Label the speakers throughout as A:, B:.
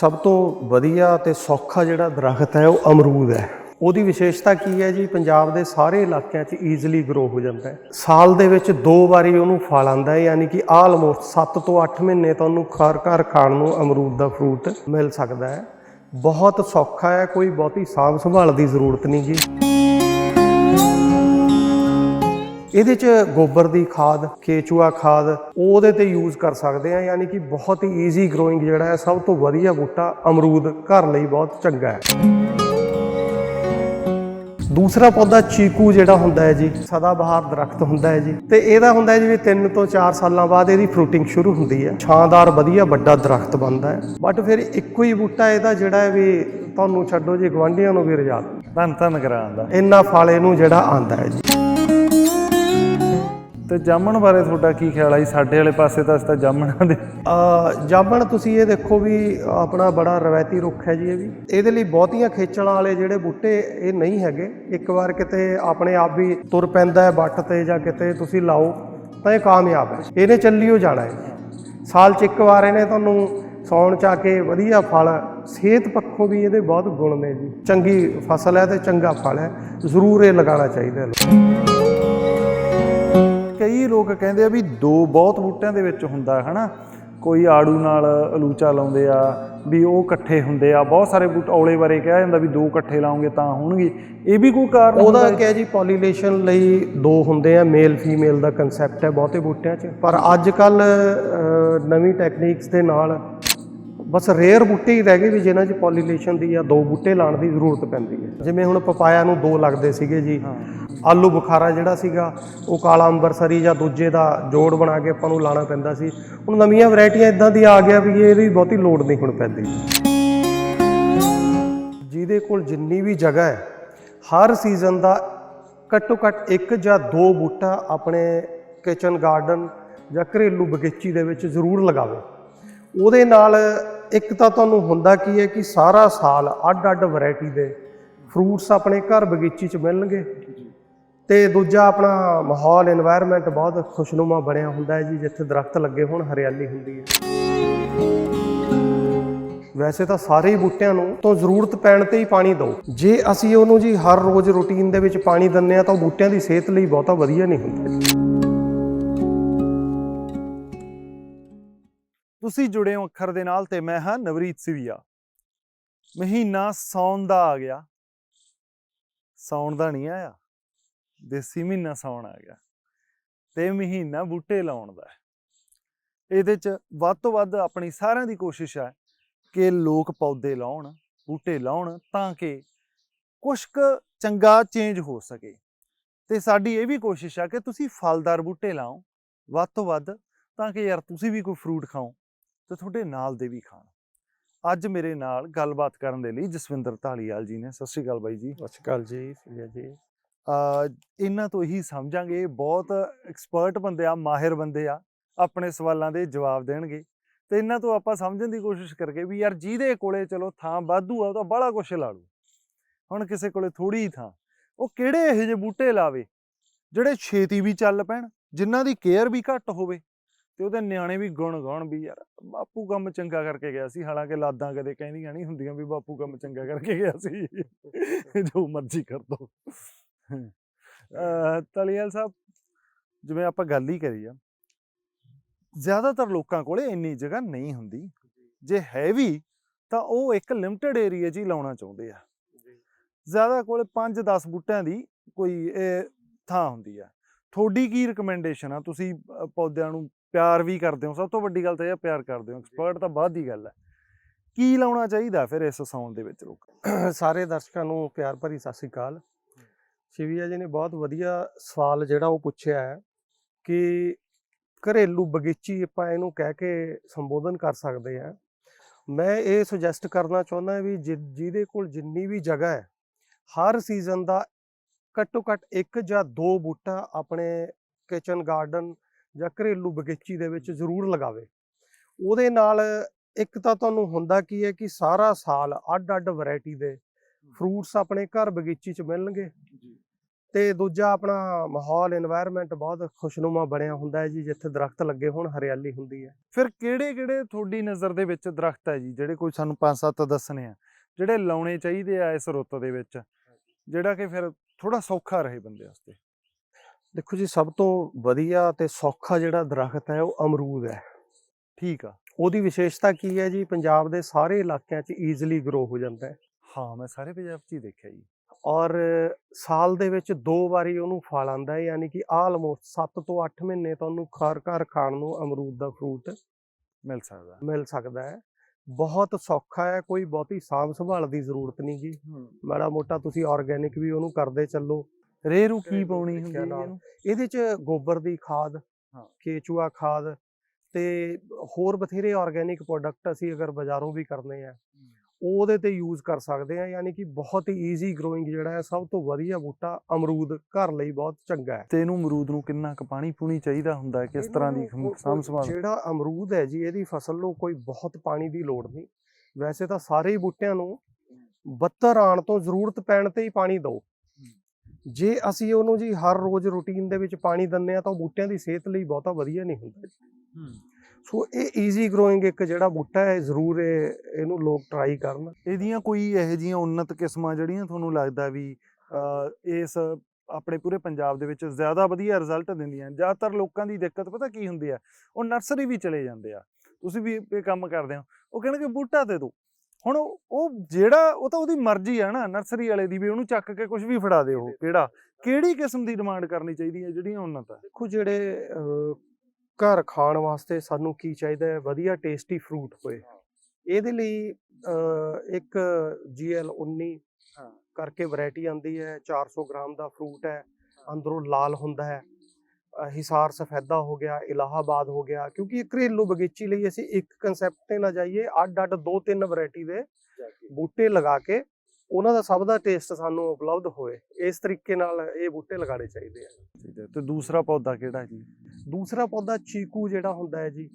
A: ਸਭ ਤੋਂ ਵਧੀਆ ਤੇ ਸੌਖਾ ਜਿਹੜਾ ਦਰਖਤ ਹੈ, ਉਹ ਅਮਰੂਦ ਹੈ। ਉਹਦੀ ਵਿਸ਼ੇਸ਼ਤਾ ਕੀ ਹੈ ਜੀ? ਪੰਜਾਬ ਦੇ ਸਾਰੇ ਇਲਾਕਿਆਂ 'ਚ ਈਜ਼ੀਲੀ ਗਰੋ ਹੋ ਜਾਂਦਾ ਹੈ। ਸਾਲ ਦੇ ਵਿੱਚ ਦੋ ਵਾਰੀ ਉਹਨੂੰ ਫਲ ਆਂਦਾ ਹੈ, ਯਾਨੀ ਕਿ ਆਲਮੋਸਟ 7 ਤੋਂ 8 ਮਹੀਨੇ ਤੁਹਾਨੂੰ ਘਰ ਘਰ ਖਾਣ ਨੂੰ ਅਮਰੂਦ ਦਾ ਫਰੂਟ ਮਿਲ ਸਕਦਾ ਹੈ। ਬਹੁਤ ਸੌਖਾ ਹੈ, ਕੋਈ ਬਹੁਤੀ ਸਾਂਭ ਸੰਭਾਲ ਦੀ ਜ਼ਰੂਰਤ ਨਹੀਂ ਜੀ। ਇਹਦੇ ਚ ਗੋਬਰ ਦੀ ਖਾਦ ਕੇਚੂਆ ਖਾਦ ਉਹ ਉਹਦੇ ਤੇ ਯੂਜ਼ ਕਰ ਸਕਦੇ ਆ ਯਾਨੀ ਕਿ ਬਹੁਤ ਹੀ ਈਜ਼ੀ ਗਰੋਇੰਗ ਜਿਹੜਾ ਹੈ ਸਭ ਤੋਂ ਵਧੀਆ ਬੂਟਾ ਅਮਰੂਦ ਘਰ ਲਈ ਬਹੁਤ ਚੰਗਾ ਹੈ। ਦੂਸਰਾ ਪੌਦਾ ਚੀਕੂ ਜਿਹੜਾ ਹੁੰਦਾ ਹੈ ਜੀ ਸਦਾ ਬਹਾਰ ਦਰਖਤ ਹੁੰਦਾ ਹੈ ਜੀ ਤੇ ਇਹਦਾ ਹੁੰਦਾ ਹੈ ਜਿਵੇਂ 3 ਤੋਂ 4 ਸਾਲਾਂ ਬਾਅਦ ਇਹਦੀ ਫਰੂਟਿੰਗ ਸ਼ੁਰੂ ਹੁੰਦੀ ਹੈ। ਛਾਂਦਾਰ ਵਧੀਆ ਵੱਡਾ ਦਰਖਤ ਬਣਦਾ ਹੈ ਬਟ ਫਿਰ ਇੱਕੋ ਹੀ ਬੂਟਾ ਇਹਦਾ ਜਿਹੜਾ ਹੈ ਵੀ ਤੁਹਾਨੂੰ ਛੱਡੋ ਜੀ ਗਵਾਂਢੀਆਂ ਨੂੰ ਵੀ ਰਜਾ
B: ਧੰਨ ਧੰਨ ਕਰਾਂਦਾ।
A: ਇੰਨਾ ਫਲ ਇਹਨੂੰ ਜਿਹੜਾ ਆਂਦਾ ਹੈ ਜੀ।
B: ਤੇ ਜਾਮਣ ਬਾਰੇ ਤੁਹਾਡਾ ਕੀ ਖਿਆਲ ਆ ਜੀ? ਸਾਡੇ ਵਾਲੇ ਪਾਸੇ ਤਾਂ ਅਸੀਂ ਜਾਮਣਾਂ ਦੇ।
A: ਅ, ਜਾਮਣ ਤੁਸੀਂ ਇਹ ਦੇਖੋ ਵੀ ਆਪਣਾ ਬੜਾ ਰਵਾਇਤੀ ਰੁੱਖ ਹੈ ਜੀ ਇਹ ਵੀ। ਇਹਦੇ ਲਈ ਬਹੁਤੀਆਂ ਖੇਚਲਾਂ ਵਾਲੇ ਜਿਹੜੇ ਬੂਟੇ ਇਹ ਨਹੀਂ ਹੈਗੇ। ਇੱਕ ਵਾਰ ਕਿਤੇ ਆਪਣੇ ਆਪ ਵੀ ਤੁਰ ਪੈਂਦਾ ਹੈ ਬੱਟ ਤੇ ਜਾਂ ਕਿਤੇ ਤੁਸੀਂ ਲਾਓ ਤਾਂ ਇਹ ਕਾਮਯਾਬ ਹੈ। ਇਹਨੇ ਚੱਲੀਓ ਜਾਣਾ ਹੈ। ਸਾਲ 'ਚ ਇੱਕ ਵਾਰ ਇਹਨੇ ਤੁਹਾਨੂੰ ਸੌਣ ਚ ਆ ਕੇ ਵਧੀਆ ਫਲ ਸਿਹਤ ਪੱਖੋਂ ਵੀ ਇਹਦੇ ਬਹੁਤ ਗੁਣ ਨੇ ਜੀ। ਚੰਗੀ ਫਸਲ ਹੈ ਤੇ ਚੰਗਾ ਫਲ ਹੈ। ਜ਼ਰੂਰ ਇਹ ਲਗਾਉਣਾ ਚਾਹੀਦਾ ਹੈ।
B: ਕਈ ਲੋਕ ਕਹਿੰਦੇ ਆ ਵੀ ਦੋ ਬਹੁਤ ਬੂਟਿਆਂ ਦੇ ਵਿੱਚ ਹੁੰਦਾ ਹੈ ਹਨਾ? ਕੋਈ ਆੜੂ ਨਾਲ ਅਲੂਚਾ ਲਾਉਂਦੇ ਆ ਵੀ ਉਹ ਇਕੱਠੇ ਹੁੰਦੇ ਆ। ਬਹੁਤ ਸਾਰੇ ਬੂਟ ਔਲੇ ਬਾਰੇ ਕਿਹਾ ਜਾਂਦਾ ਵੀ ਦੋ ਇਕੱਠੇ ਲਾਉਂਗੇ ਤਾਂ ਹੋਣਗੇ। ਇਹ ਵੀ ਕੋਈ ਕਾਰਨ
A: ਉਹਦਾ
B: ਹੁੰਦਾ
A: ਕਿਹਾ ਜੀ ਪੋਲੀਨੇਸ਼ਨ ਲਈ ਦੋ ਹੁੰਦੇ ਆ ਮੇਲ ਫੀਮੇਲ ਦਾ ਕਨਸੈਪਟ ਹੈ ਬਹੁਤੇ ਬੂਟਿਆਂ 'ਚ। ਪਰ ਅੱਜ ਕੱਲ ਨਵੀਂ ਟੈਕਨੀਕਸ ਦੇ ਨਾਲ ਬਸ ਰੇਅਰ ਬੂਟੇ ਹੀ ਰਹਿ ਗਏ ਵੀ ਜਿਨ੍ਹਾਂ 'ਚ ਪੋਲੀਨੇਸ਼ਨ ਦੀ ਜਾਂ ਦੋ ਬੂਟੇ ਲਾਉਣ ਦੀ ਜ਼ਰੂਰਤ ਪੈਂਦੀ ਹੈ। ਜਿਵੇਂ ਹੁਣ ਪਪਾਇਆ ਨੂੰ ਦੋ ਲੱਗਦੇ ਸੀਗੇ ਜੀ ਆਲੂ ਬੁਖਾਰਾ ਜਿਹੜਾ ਸੀਗਾ ਉਹ ਕਾਲਾ ਅੰਬਰਸਰੀ ਜਾਂ ਦੂਜੇ ਦਾ ਜੋੜ ਬਣਾ ਕੇ ਆਪਾਂ ਨੂੰ ਲਾਣਾ ਪੈਂਦਾ ਸੀ। ਹੁਣ ਨਵੀਆਂ ਵੈਰਾਈਟੀਆਂ ਇਦਾਂ ਦੀ ਆ ਗਿਆ ਵੀ ਇਹਦੀ ਬਹੁਤੀ ਲੋੜ ਨਹੀਂ ਹੁਣ ਪੈਂਦੀ। ਜਿਹਦੇ ਕੋਲ ਜਿੰਨੀ ਵੀ ਜਗ੍ਹਾ ਹੈ ਹਰ ਸੀਜ਼ਨ ਦਾ ਘੱਟੋ ਘੱਟ ਇੱਕ ਜਾਂ ਦੋ ਬੂਟਾ ਆਪਣੇ ਕਿਚਨ ਗਾਰਡਨ ਜਾਂ ਘਰੇਲੂ ਬਗੀਚੀ ਦੇ ਵਿੱਚ ਜ਼ਰੂਰ ਲਗਾਵੇ ਉਹਦੇ ਨਾਲ ਇੱਕ ਤਾਂ ਤੁਹਾਨੂੰ ਹੁੰਦਾ ਕੀ ਹੈ ਕਿ ਸਾਰਾ ਸਾਲ ਅੱਡ-ਅੱਡ ਵੈਰਾਈਟੀ ਦੇ ਫਰੂਟਸ ਆਪਣੇ ਘਰ ਬਗੀਚੀ 'ਚ ਮਿਲਣਗੇ। ਤੇ ਦੂਜਾ ਆਪਣਾ ਮਾਹੌਲ এনवायरमेंट ਬਹੁਤ ਖੁਸ਼ਨੁਮਾ ਬਣਿਆ ਹੁੰਦਾ ਹੈ ਜੀ, ਜਿੱਥੇ ਦਰਖਤ ਲੱਗੇ ਹੋਣ, ਹਰਿਆਲੀ ਹੁੰਦੀ ਹੈ। ਵੈਸੇ ਤਾਂ ਸਾਰੇ ਹੀ ਬੂਟਿਆਂ ਨੂੰ ਤੋਂ ਜ਼ਰੂਰਤ ਪੈਣ ਤੇ ਹੀ ਪਾਣੀ ਦਿਓ। ਜੇ ਅਸੀਂ ਉਹਨੂੰ ਜੀ ਹਰ ਰੋਜ਼ ਰੁਟੀਨ ਦੇ ਵਿੱਚ ਪਾਣੀ ਦਿੰਨੇ ਆ ਤਾਂ ਬੂਟਿਆਂ ਦੀ ਸਿਹਤ ਲਈ ਬਹੁਤਾ ਵਧੀਆ ਨਹੀਂ ਹੁੰਦਾ।
B: ਤੁਸੀਂ ਜੁੜੇ ਹੋ ਅੱਖਰ ਦੇ ਨਾਲ ਤੇ ਮੈਂ ਹਾਂ ਨਵਰੀਤ ਸਿਵੀਆ। ਮਹੀਨਾ ਸੌਣ ਦਾ ਆ ਗਿਆ। ਸੌਣ ਦਾ ਨਹੀਂ ਆਇਆ। ਦੇਸੀ ਮਹੀਨਾ ਸੌਣ ਆ ਗਿਆ। ਤੇ ਮਹੀਨਾ ਬੂਟੇ ਲਾਉਣ ਦਾ। ਇਹਦੇ ਚ ਵੱਧ ਤੋਂ ਵੱਧ ਆਪਣੀ ਸਾਰਿਆਂ ਦੀ ਕੋਸ਼ਿਸ਼ ਹੈ ਕਿ ਲੋਕ ਪੌਦੇ ਲਾਉਣ, ਬੂਟੇ ਲਾਉਣ ਤਾਂ ਕਿ ਕੁਛ ਕੁ ਚੰਗਾ ਚੇਂਜ ਹੋ ਸਕੇ। ਤੇ ਸਾਡੀ ਇਹ ਵੀ ਕੋਸ਼ਿਸ਼ ਆ ਕਿ ਤੁਸੀਂ ਫਲਦਾਰ ਬੂਟੇ ਲਾਓ। ਵੱਧ ਤੋਂ ਵੱਧ ਤਾਂ ਕਿ ਯਾਰ ਤੁਸੀਂ ਵੀ ਕੋਈ ਫਰੂਟ ਖਾਓ। ਤੇ ਤੁਹਾਡੇ ਨਾਲ ਦੇ ਵੀ ਖਾਣ। ਅੱਜ ਮੇਰੇ ਨਾਲ ਗੱਲਬਾਤ ਕਰਨ ਦੇ ਲਈ ਜਸਵਿੰਦਰ ਢਾਲੀਵਾਲ ਜੀ ਨੇ। ਸਤਿ ਸ਼੍ਰੀ ਅਕਾਲ ਬਾਈ ਜੀ।
A: ਸਤਿ ਸ਼੍ਰੀ ਅਕਾਲ ਜੀ ਸਿਆ ਜੀ।
B: ਅਹ ਇਹਨਾਂ ਤੋਂ ਹੀ ਸਮਝਾਂਗੇ ਬਹੁਤ ਐਕਸਪਰਟ ਬੰਦੇ ਆ ਮਾਹਿਰ ਬੰਦੇ ਆ ਆਪਣੇ ਸਵਾਲਾਂ ਦੇ ਜਵਾਬ ਦੇਣਗੇ। ਤੇ ਇਹਨਾਂ ਤੋਂ ਆਪਾਂ ਸਮਝਣ ਦੀ ਕੋਸ਼ਿਸ਼ ਕਰਕੇ ਵੀ ਯਾਰ ਜਿਹਦੇ ਕੋਲੇ ਚਲੋ ਥਾਂ ਵਾਧੂ ਆ ਉਹ ਤਾਂ ਬੜਾ ਕੁਛ ਲਾ ਲੂ। ਹੁਣ ਕਿਸੇ ਕੋਲੇ ਥੋੜੀ ਹੀ ਥਾਂ ਉਹ ਕਿਹੜੇ ਇਹੋ ਜਿਹੇ ਬੂਟੇ ਲਾਵੇ ਜਿਹੜੇ ਛੇਤੀ ਵੀ ਚੱਲ ਪੈਣ ਜਿਨ੍ਹਾਂ ਦੀ ਕੇਅਰ ਵੀ ਘੱਟ ਹੋਵੇ। ਤੇ ਉਹਦੇ ਨਿਆਣੇ ਵੀ ਗੁਣ ਗਾਉਣ ਵੀ ਯਾਰ ਬਾਪੂ ਕੰਮ ਚੰਗਾ ਕਰਕੇ ਗਿਆ ਸੀ ਹਾਲਾਂਕਿ ਲਾਦਾਂ ਕਦੇ ਕਹਿੰਦੀਆਂ ਨਹੀਂ ਹੁੰਦੀਆਂ ਵੀ ਬਾਪੂ ਕੰਮ ਚੰਗਾ ਕਰਕੇ ਗਿਆ ਸੀ। ਜੋ ਮਰਜ਼ੀ ਕਰ ਦੋ। ਅਹ ਤਲੀਵਾਲ ਸਾਹਿਬ ਜਿਵੇਂ ਆਪਾਂ ਗੱਲ ਹੀ ਕਰੀ ਆ ਜ਼ਿਆਦਾਤਰ ਲੋਕਾਂ ਕੋਲੇ ਇੰਨੀ ਜਗ੍ਹਾ ਨਹੀਂ ਹੁੰਦੀ। ਜੇ ਹੈ ਵੀ ਤਾਂ ਉਹ ਇੱਕ ਲਿਮਟਿਡ ਏਰੀਆ 'ਚ ਹੀ ਲਾਉਣਾ ਚਾਹੁੰਦੇ ਆ। ਜ਼ਿਆਦਾ ਕੋਲੇ 5-10 ਬੂਟਿਆਂ ਦੀ ਕੋਈ ਥਾਂ ਹੁੰਦੀ ਆ। ਤੁਹਾਡੀ ਕੀ ਰეკਮੈਂਡੇਸ਼ਨ ਆ? ਤੁਸੀਂ ਪੌਦਿਆਂ ਨੂੰ ਪਿਆਰ ਵੀ ਕਰਦੇ ਹੋ ਸਭ ਤੋਂ ਵੱਡੀ ਗੱਲ ਤਾਂ ਇਹ ਪਿਆਰ ਕਰਦੇ ਹੋ ਐਕਸਪਰਟ ਤਾਂ ਬਾਅਦ ਦੀ ਗੱਲ ਹੈ। ਕੀ ਲਾਉਣਾ ਚਾਹੀਦਾ ਫਿਰ ਇਸ ਸਾਉਣ ਦੇ ਵਿੱਚ ਲੋਕ
A: ਸਾਰੇ ਦਰਸ਼ਕਾਂ ਨੂੰ ਪਿਆਰ ਭਰੀ ਸਤਿ ਸ਼੍ਰੀ ਅਕਾਲ। ਸ਼ਿਵੀਆ ਜੀ ਨੇ ਬਹੁਤ ਵਧੀਆ ਸਵਾਲ ਜਿਹੜਾ ਉਹ ਪੁੱਛਿਆ ਹੈ ਕਿ ਘਰੇਲੂ ਬਗੀਚੀ ਆਪਾਂ ਇਹਨੂੰ ਕਹਿ ਕੇ ਸੰਬੋਧਨ ਕਰ ਸਕਦੇ ਆ ਮੈਂ ਇਹ ਸੁਜੈਸਟ ਕਰਨਾ ਚਾਹੁੰਦਾ ਵੀ ਜਿ- ਜਿਹਦੇ ਕੋਲ ਜਿੰਨੀ ਵੀ ਜਗ੍ਹਾ ਹੈ ਹਰ ਸੀਜ਼ਨ ਦਾ ਘੱਟੋ ਘੱਟ ਇੱਕ ਜਾਂ ਦੋ ਬੂਟਾ ਆਪਣੇ ਕਿਚਨ ਗਾਰਡਨ ਜਾਂ ਘਰੇਲੂ ਬਗੀਚੀ ਦੇ ਵਿੱਚ ਜ਼ਰੂਰ ਲਗਾਵੇ। ਉਹਦੇ ਨਾਲ ਇੱਕ ਤਾਂ ਤੁਹਾਨੂੰ ਹੁੰਦਾ ਕੀ ਹੈ ਕਿ ਸਾਰਾ ਸਾਲ ਅੱਡ-ਅੱਡ ਵੈਰਾਈਟੀ ਦੇ ਫਰੂਟਸ ਆਪਣੇ ਘਰ ਬਗੀਚੀ 'ਚ ਮਿਲਣਗੇ ਤੇ ਦੂਜਾ ਆਪਣਾ ਮਾਹੌਲ এনवायरमेंट ਬਹੁਤ ਖੁਸ਼ਨੁਮਾ ਬਣਿਆ ਹੁੰਦਾ ਹੈ ਜੀ ਜਿੱਥੇ ਦਰਖਤ ਲੱਗੇ ਹੋਣ ਹਰਿਆਲੀ ਹੁੰਦੀ ਹੈ।
B: ਫਿਰ ਕਿਹੜੇ-ਕਿਹੜੇ ਤੁਹਾਡੀ ਨਜ਼ਰ ਦੇ ਵਿੱਚ ਦਰਖਤ ਹੈ ਜੀ ਜਿਹੜੇ ਕੋਈ ਸਾਨੂੰ ਪੰਜ ਸੱਤ ਦੱਸਣੇ ਆ? ਜਿਹੜੇ ਲਾਉਣੇ ਚਾਹੀਦੇ ਆ ਇਸ ਰੁੱਤ ਦੇ ਵਿੱਚ ਜਿਹੜਾ ਕਿ ਫਿਰ ਥੋੜਾ ਸੌਖਾ ਰਹੇ ਬੰਦੇ ਵਾਸਤੇ?
A: ਦੇਖੋ ਜੀ ਸਭ ਤੋਂ ਵਧੀਆ ਤੇ ਸੌਖਾ ਜਿਹੜਾ ਦਰਖਤ ਹੈ ਉਹ ਅਮਰੂਦ ਹੈ।
B: ਠੀਕ ਆ।
A: ਉਹਦੀ ਵਿਸ਼ੇਸ਼ਤਾ ਕੀ ਹੈ ਜੀ? ਪੰਜਾਬ ਦੇ ਸਾਰੇ ਇਲਾਕਿਆਂ 'ਚ ਈਜ਼ੀਲੀ ਗਰੋ ਹੋ ਜਾਂਦਾ ਹੈ।
B: ਹਾਂ ਮੈਂ ਸਾਰੇ ਪੰਜਾਬ 'ਚ ਹੀ ਦੇਖਿਆ ਜੀ।
A: ਔਰ ਸਾਲ ਦੇ ਵਿੱਚ ਦੋ ਵਾਰੀ ਉਹਨੂੰ ਫਲ ਆਂਦਾ ਹੈ ਯਾਨੀ ਕਿ ਆਲਮੋਸਟ 7 ਤੋਂ 8 ਮਹੀਨੇ ਤੁਹਾਨੂੰ ਘਰ ਘਰ ਖਾਣ ਨੂੰ ਅਮਰੂਦ ਦਾ ਫਰੂਟ
B: ਮਿਲ ਸਕਦਾ
A: ਮਿਲ ਸਕਦਾ ਹੈ। ਬਹੁਤ ਸੌਖਾ ਹੈ ਕੋਈ ਬਹੁਤੀ ਸਾਂਭ ਸੰਭਾਲ ਦੀ ਜ਼ਰੂਰਤ ਨਹੀਂ ਗੀ ਮਾੜਾ ਮੋਟਾ ਤੁਸੀਂ ਆਰਗੇਨਿਕ ਵੀ ਉਹਨੂੰ ਕਰਦੇ ਚੱਲੋ।
B: ਰੇਰੂ ਕੀ ਪਾਉਣੀ ਹੁੰਦੀ ਹੈ। ਇਹਨੂੰ?
A: ਇਹਦੇ 'ਚ ਗੋਬਰ ਦੀ ਖਾਦ
B: ਹਾਂ।
A: ਕੇਚੂਆ ਖਾਦ ਤੇ ਹੋਰ ਬਥੇਰੇ ਆਰਗੇਨਿਕ ਪ੍ਰੋਡਕਟ ਅਸੀਂ ਅਗਰ ਬਾਜ਼ਾਰੋਂ ਵੀ ਕਰਨੇ ਆ ਉਹ ਉਹਦੇ ਤੇ ਯੂਜ਼ ਕਰ ਸਕਦੇ ਆ ਯਾਨੀ ਕਿ ਬਹੁਤ ਹੀ ਈਜ਼ੀ ਗਰੋਇੰਗ ਜਿਹੜਾ ਹੈ ਸਭ ਤੋਂ ਵਧੀਆ ਬੂਟਾ ਅਮਰੂਦ ਘਰ ਲਈ ਬਹੁਤ ਚੰਗਾ ਹੈ।
B: ਤੇ ਇਹਨੂੰ ਅਮਰੂਦ ਨੂੰ ਕਿੰਨਾ ਕੁ ਪਾਣੀ ਪੂਣੀ ਚਾਹੀਦਾ ਹੁੰਦਾ ਹੈ? ਕਿਸ ਤਰ੍ਹਾਂ ਦੀ ਸਾਂਭ ਸੰਭਾਲ?
A: ਜਿਹੜਾ ਅਮਰੂਦ ਹੈ ਜੀ ਇਹਦੀ ਫਸਲ ਨੂੰ ਕੋਈ ਬਹੁਤ ਪਾਣੀ ਦੀ ਲੋੜ ਨਹੀਂ। ਵੈਸੇ ਤਾਂ ਸਾਰੇ ਬੂਟਿਆਂ ਨੂੰ 72 ਆਣ ਤੋਂ ਜ਼ਰੂਰਤ ਪੈਣ ਤੇ ਹੀ ਪਾਣੀ ਦਿਓ। ਜੇ ਅਸੀਂ ਉਹਨੂੰ ਜੀ ਹਰ ਰੋਜ਼ ਰੂਟੀਨ ਦੇ ਵਿੱਚ ਪਾਣੀ ਦਿੰਨੇ ਆ ਤਾਂ ਉਹ ਬੂਟਿਆਂ ਦੀ ਸਿਹਤ ਲਈ ਬਹੁਤਾ ਵਧੀਆ ਨਹੀਂ ਹੁੰਦਾ ਸੋ ਇਹ ਈਜ਼ੀ ਗਰੋਇੰਗ ਇੱਕ ਜਿਹੜਾ ਬੂਟਾ ਹੈ ਜ਼ਰੂਰ ਇਹ ਇਹਨੂੰ ਲੋਕ ਟਰਾਈ ਕਰਨ।
B: ਇਹਦੀਆਂ ਕੋਈ ਇਹੋ ਜਿਹੀਆਂ ਉન્નਤ ਕਿਸਮਾਂ ਜਿਹੜੀਆਂ ਤੁਹਾਨੂੰ ਲੱਗਦਾ ਵੀ ਇਸ ਆਪਣੇ ਪੂਰੇ ਪੰਜਾਬ ਦੇ ਵਿੱਚ ਜ਼ਿਆਦਾ ਵਧੀਆ ਰਿਜ਼ਲਟ ਦਿੰਦੀਆਂ? ਜ਼ਿਆਦਾਤਰ ਲੋਕਾਂ ਦੀ ਦਿੱਕਤ ਪਤਾ ਕੀ ਹੁੰਦੀ ਆ? ਉਹ ਨਰਸਰੀ ਵੀ ਚਲੇ ਜਾਂਦੇ ਆ। ਤੁਸੀਂ ਵੀ ਇਹ ਕੰਮ ਕਰਦੇ ਹੋ। ਉਹ ਕਹਿਣਗੇ ਬੂਟਾ ਦੇ ਦਿਓ ਹੁਣ ਉਹ ਜਿਹੜਾ ਉਹ ਤਾਂ ਉਹਦੀ ਮਰਜ਼ੀ ਆ ਨਾ ਨਰਸਰੀ ਵਾਲੇ ਦੀ ਵੀ ਉਹਨੂੰ ਚੱਕ ਕੇ ਕੁਝ ਵੀ ਫੜਾ ਦੇ ਉਹ ਕਿਹੜਾ? ਕਿਹੜੀ ਕਿਸਮ ਦੀ ਡਿਮਾਂਡ ਕਰਨੀ ਚਾਹੀਦੀ ਹੈ ਜਿਹੜੀਆਂ ਉન્નਤ ਆ
A: ਦੇਖੋ ਜਿਹੜੇ ਘਰ ਖਾਣ ਵਾਸਤੇ ਸਾਨੂੰ ਕੀ ਚਾਹੀਦਾ ਹੈ? ਵਧੀਆ ਟੇਸਟੀ ਫਰੂਟ ਹੋਏ। ਇਹਦੇ ਲਈ ਇੱਕ GL 19
B: ਹਾਂ।
A: ਕਰਕੇ ਵੈਰਾਈਟੀ ਆਂਦੀ ਹੈ 400 ਗ੍ਰਾਮ ਦਾ ਫਰੂਟ ਹੈ। ਅੰਦਰੋਂ ਲਾਲ ਹੁੰਦਾ ਹੈ। ਹਿਸਾਰ ਸਫੈਦਾ ਹੋ ਗਿਆ ਇਲਾਹਾਬਾਦ ਹੋ ਗਿਆ ਕਿਉਂਕਿ ਇਹ ਘਰੇਲੂ ਬਗੀਚੀ ਲਈ ਅਸੀਂ ਇੱਕ ਕਨਸੈਪਟ ਤੇ ਨਾ ਜਾਈਏ ਅੱਡ ਅੱਡ ਦੋ ਤਿੰਨ ਵੈਰਾਈਟੀ ਦੇ ਬੂਟੇ ਲਗਾ ਕੇ ਉਹਨਾਂ ਦਾ ਸਭ ਦਾ ਟੇਸਟ ਸਾਨੂੰ ਉਪਲਬਧ ਹੋਏ। ਇਸ ਤਰੀਕੇ ਨਾਲ ਇਹ ਬੂਟੇ ਲਗਾਉਣੇ ਚਾਹੀਦੇ ਆ।
B: ਤੇ ਦੂਸਰਾ ਪੌਦਾ ਕਿਹੜਾ ਜੀ?
A: ਦੂਸਰਾ ਪੌਦਾ ਚੀਕੂ ਜਿਹੜਾ ਹੁੰਦਾ ਹੈ ਜੀ